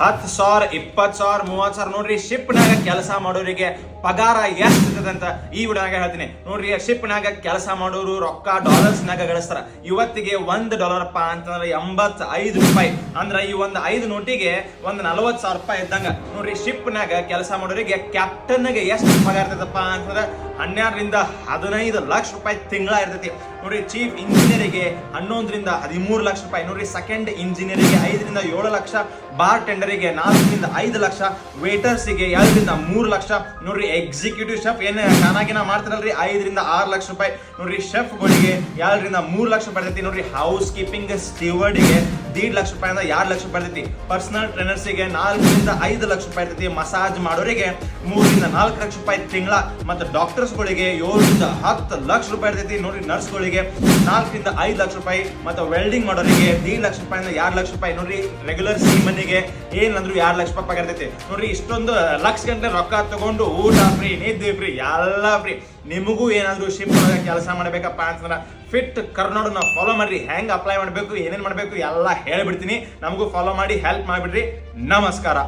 ಹತ್ತು ಸಾವಿರ, ಇಪ್ಪತ್ತು ಸಾವಿರ, ಮೂವತ್ತು ಸಾವಿರ, ನೋಡ್ರಿ ಶಿಪ್ನಾಗ ಕೆಲಸ ಮಾಡೋರಿಗೆ ಪಗಾರ ಎಷ್ಟು ಇರ್ತದಂತ ಈ ವಿಡಿಯೋನಾಗ ಹೇಳ್ತೀನಿ. ನೋಡ್ರಿ ಶಿಪ್ನಾಗ ಕೆಲಸ ಮಾಡೋರು ರೊಕ್ಕ ಡಾಲರ್ಸ್ನಾಗ ಗಳಿಸ್ತಾರ. ಇವತ್ತಿಗೆ ಒಂದು ಡಾಲರ್ ಅಪ್ಪ ಅಂತಂದ್ರೆ ಎಂಬತ್ ಐದು ರೂಪಾಯಿ. ಅಂದ್ರೆ ಈ ಒಂದು ಐದು ನೋಟಿಗೆ ಒಂದು ನಲವತ್ತು ಸಾವಿರ ರೂಪಾಯಿ ಇದ್ದಂಗ. ನೋಡ್ರಿ ಶಿಪ್ನಾಗ ಕೆಲಸ ಮಾಡೋರಿಗೆ ಕ್ಯಾಪ್ಟನ್ಗೆ ಎಷ್ಟು ಪಗಾರ ಇರ್ತದಪ್ಪ ಅಂತಂದ್ರೆ ಹನ್ನೆರಡರಿಂದ ಹದಿನೈದು ಲಕ್ಷ ರೂಪಾಯಿ ತಿಂಗಳ ಇರ್ತೈತಿ ನೋಡ್ರಿ ಚೀಫ್ ಇಂಜಿನಿಯರಿಗೆ ಹನ್ನೊಂದರಿಂದ ಹದಿಮೂರು ಲಕ್ಷ ರೂಪಾಯಿ. ನೋಡ್ರಿ ಸೆಕೆಂಡ್ ಇಂಜಿನಿಯರಿಗೆ ಐದರಿಂದ ಏಳು ಲಕ್ಷ ಬಾರ್ ಟೆಂಡರಿಗೆ ನಾಲ್ಕರಿಂದ ಐದು ಲಕ್ಷ ವೇಟರ್ಸಿಗೆ ಎರಡರಿಂದ ಮೂರು ಲಕ್ಷ. ನೋಡ್ರಿ ಎಕ್ಸಿಕ್ಯೂಟಿವ್ ಶೆಫ್ ಏನು ಚೆನ್ನಾಗಿನ ಮಾಡ್ತಾರಲ್ರಿ? ಐದರಿಂದ ಆರು ಲಕ್ಷ ರೂಪಾಯಿ. ನೋಡ್ರಿ ಶೆಫ್ಗಳಿಗೆ ಎರಡರಿಂದ ಮೂರು ಲಕ್ಷ ಬರ್ತೈತಿ. ನೋಡ್ರಿ ಹೌಸ್ ಕೀಪಿಂಗ್ ಸ್ಟೀವರ್ಡಿಗೆ ದೀಡ್ ಲಕ್ಷ ರೂಪಾಯಿಂದ ಎರಡು ಲಕ್ಷ ಬರ್ತೈತಿ? ಪರ್ಸನಲ್ ಟ್ರೈನರ್ಸಿಗೆ ನಾಲ್ಕರಿಂದ ಐದು ಲಕ್ಷ ರೂಪಾಯಿ ಇರ್ತೈತಿ ಮಸಾಜ್ ಮಾಡೋರಿಗೆ ಮೂರರಿಂದ ನಾಲ್ಕು ಲಕ್ಷ ರೂಪಾಯಿ ತಿಂಗಳ. ಮತ್ತು ಡಾಕ್ಟರ್ಸ್ಗಳಿಗೆ ಏಳರಿಂದ ಹತ್ತು ಲಕ್ಷ ರೂಪಾಯಿ ಇರ್ತೈತಿ. ನೋಡ್ರಿ, ನರ್ಸ್ಗಳಿಗೆ ನಾಲ್ಕರಿಂದ ಐದು ಲಕ್ಷ ರೂಪಾಯಿ ಮತ್ತು ವೆಲ್ಡಿಂಗ್ ಮಾಡೋರಿಗೆ ದೀಡ್ ಲಕ್ಷ ರೂಪಾಯಿಂದ ಎರಡು ಲಕ್ಷ ರೂಪಾಯಿ. ನೋಡ್ರಿ ರೆಗ್ಯುಲರ್ ಸಿಮನಿಗೆ ಏನಂದ್ರು ಎರಡು ಲಕ್ಷ ರೂಪಾಯಿ ಇರ್ತೈತಿ. ನೋಡ್ರಿ, ಇಷ್ಟೊಂದು ಲಕ್ಷ ಗಂಟೆ ರೊಕ್ಕ ತಗೊಂಡು ಊಟ ಫ್ರೀ ನಿದ್ದೆ ಫ್ರೀ ಎಲ್ಲ ಫ್ರೀ ನಿಮಗೂ ಏನಾದರೂ ಶಿಪ್ ಒಳಗೆ ಕೆಲಸ ಮಾಡಬೇಕಪ್ಪ ಅಂತಂದ್ರೆ ಫಿಟ್ ಕರ್ನಾಡು ನಾವು ಫಾಲೋ ಮಾಡ್ರಿ. ಹೆಂಗ್ ಅಪ್ಲೈ ಮಾಡಬೇಕು, ಏನೇನ್ ಮಾಡಬೇಕು, ಎಲ್ಲ ಹೇಳ್ಬಿಡ್ತೀನಿ. ನಮಗೂ ಫಾಲೋ ಮಾಡಿ ಹೆಲ್ಪ್ ಮಾಡಿಬಿಡ್ರಿ. ನಮಸ್ಕಾರ.